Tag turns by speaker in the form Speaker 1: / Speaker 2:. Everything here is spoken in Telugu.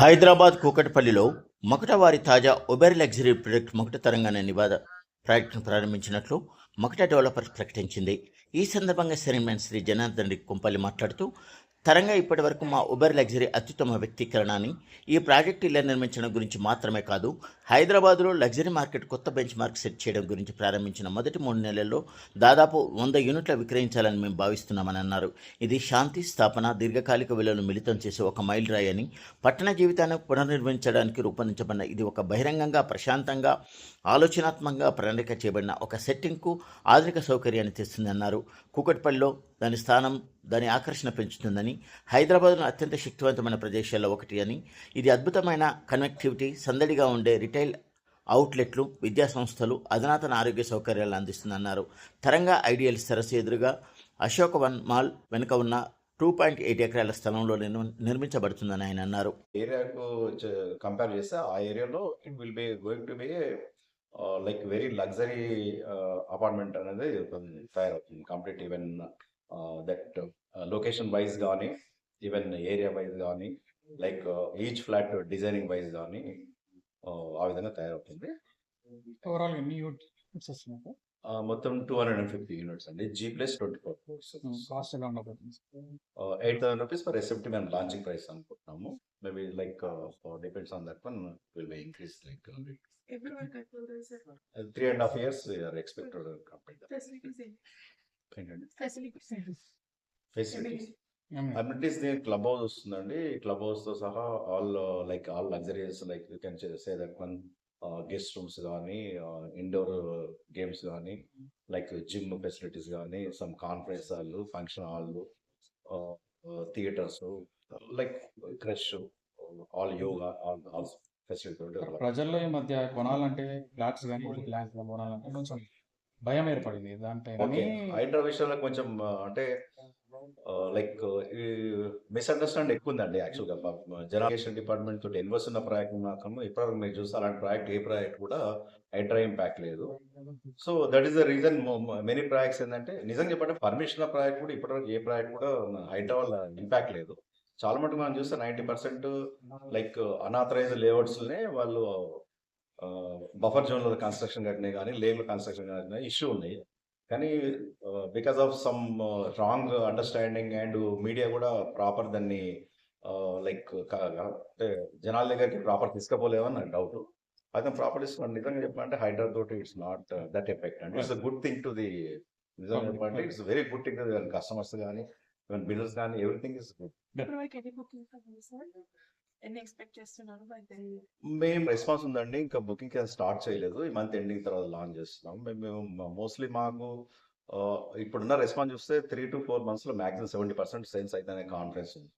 Speaker 1: హైదరాబాద్ కూకట్పల్లిలో మొకటవారి తాజా uber luxury product Mokata Telangana నివాద ప్రాజెక్టును ప్రారంభించినట్లు మొకట డెవలపర్స్ ప్రకటించింది. ఈ సందర్భంగా చైర్మన్ శ్రీ జనార్దన్ రెడ్డి కుంపల్లి మాట్లాడుతూ తరంగా ఇప్పటి వరకు మా ఉబర్ లగ్జరీ అత్యుత్తమ వ్యక్తీకరణని ఈ ప్రాజెక్టు ఇళ్ళ నిర్మించడం గురించి మాత్రమే కాదు హైదరాబాద్లో లగ్జరీ మార్కెట్ కొత్త బెంచ్ మార్క్ సెట్ చేయడం గురించి ప్రారంభించిన మొదటి మూడు నెలల్లో దాదాపు వంద యూనిట్ల విక్రయించాలని మేము భావిస్తున్నామని అన్నారు. ఇది శాంతి స్థాపన దీర్ఘకాలిక విలువలను మిళితం చేసే ఒక మైల్ రాయి అని పట్టణ జీవితాన్ని పునర్నిర్మించడానికి రూపొందించబడిన ఇది ఒక బహిరంగంగా ప్రశాంతంగా ఆలోచనాత్మకంగా ప్రణాళిక చేయబడిన ఒక సెట్టింగ్కు ఆధునిక సౌకర్యాన్ని తెస్తుందన్నారు. కూకట్పల్లిలో దాని స్థానం దాని ఆకర్షణ పెంచుతుందని హైదరాబాద్లో అత్యంత శక్తివంతమైన ప్రదేశాల్లో ఒకటి అని ఇది అద్భుతమైన కనెక్టివిటీ సందడిగా ఉండే రిటైల్ అవుట్లెట్లు విద్యా సంస్థలు అధునాతన ఆరోగ్య సౌకర్యాలు అందిస్తుందన్నారు. తరంగా ఐడియల్ సరస్సు ఎదురుగా అశోక్ వన్ మాల్ వెనుక ఉన్న టూ పాయింట్ ఎయిట్ ఎకరాల స్థలంలో నిర్మ- నిర్మించబడుతుందని ఆయన అన్నారు.
Speaker 2: ఏరియాకు కంపేర్ చేస్తే ఆ ఏరియాలో it will be going to be like very luxury apartment అనేది తయారవుతుంది complete even that location wise కానీ ఈవెన్ ఏరియా వైజ్ కానీ like each flat designing wise కానీ ఆ విధంగా తయారవుతుంది.
Speaker 3: ఓవరాల్ ఎన్ని యూనిట్స్ వస్తున్నాయి
Speaker 2: Uh, మొత్తం two hundred and. Fifty units అండి G plus twenty four
Speaker 3: cost ఎలా
Speaker 2: eight thousand rupees for SFT మేము లాంచింగ్ ప్రైస్ అనుకుంటున్నాము. Maybe like depends on that one will be increase like three and half years expected complete
Speaker 4: facilities
Speaker 2: దీని క్లబ్ హౌస్ వస్తుందండి. క్లబ్ హౌస్తో సహా all like all luxuries like you can say that one guest rooms కానీ ఇండోర్ గేమ్స్ కానీ లైక్ జిమ్ ఫెసిలిటీస్ కానీ some conference hall function hall theatres like creche all yoga all all facility
Speaker 3: ప్రజల్లో ఈ మధ్య కొనాలంటే ఫ్లాట్స్ కానీ ల్యాండ్స్ కొనాలంటే కొంచెం భయం ఏర్పడింది
Speaker 2: దానిపై హైడ్రా విషయంలో కొంచెం అంటే లైక్ మిస్అండర్స్టాండ్ ఎక్కువ ఉందండి యాక్చువల్గా జనరేషన్ డిపార్ట్మెంట్ తోటి ఇన్వెస్ట్ ఉన్న ప్రాజెక్ట్ మాత్రం ఇప్పటివరకు మీరు చూస్తే అలాంటి ప్రాజెక్ట్ ఏ ప్రాజెక్ట్ కూడా హైడ్రా ఇంపాక్ట్ లేదు. So that is the reason. Many projects ఏంటంటే నిజంగా చెప్పంటే పర్మిషన్ ప్రాజెక్ట్ కూడా ఇప్పటివరకు ఏ ప్రాజెక్ట్ కూడా హైడ్రా వల్ల ఇంపాక్ట్ లేదు. చాలా మటుకు మనం చూస్తే నైంటీ పర్సెంట్ లైక్ అనాథరైజ్ లేఅవుట్స్నే వాళ్ళు బఫర్ జోన్లో కన్స్ట్రక్షన్ కట్టినాయి కానీ లేబుల్ కన్స్ట్రక్షన్ కట్టినా ఇష్యూ ఉన్నాయి. కానీ because of some wrong understanding and media కూడా ప్రాపర్ దాన్ని లైక్ అంటే జనాల దగ్గరికి ప్రాపర్ తీసుకుపోలేవని నాకు డౌట్ అయితే ప్రాపర్ ఇస్తున్నాను నిజంగా చెప్పాలంటే హైడ్రా తోటి ఇట్స్ నాట్ దట్ ఎఫెక్ట్ అండి it's good thing to the నిజంగా చెప్పాలంటే it's very good thing to customers కానీ ఈవెన్ బిజినెస్ కానీ ఎవ్రీథింగ్ ఇస్ గుడ్
Speaker 4: ఎన్ని ఎక్స్పెక్ట్ చేస్తున్నారు
Speaker 2: మేము రెస్పాన్స్ ఉందండి. ఇంకా బుకింగ్ స్టార్ట్ చేయలేదు. ఈ మంత్ ఎండింగ్ తర్వాత లాంచ్ చేస్తున్నాం. మేము మోస్ట్లీ మాకు ఇప్పుడున్న రెస్పాన్స్ చూస్తే త్రీ టు ఫోర్ మంత్స్లో మాక్సిమం సెవెంటీ పర్సెంట్ సేల్స్ అయితే కాన్ఫిడెన్స్ ఉంది.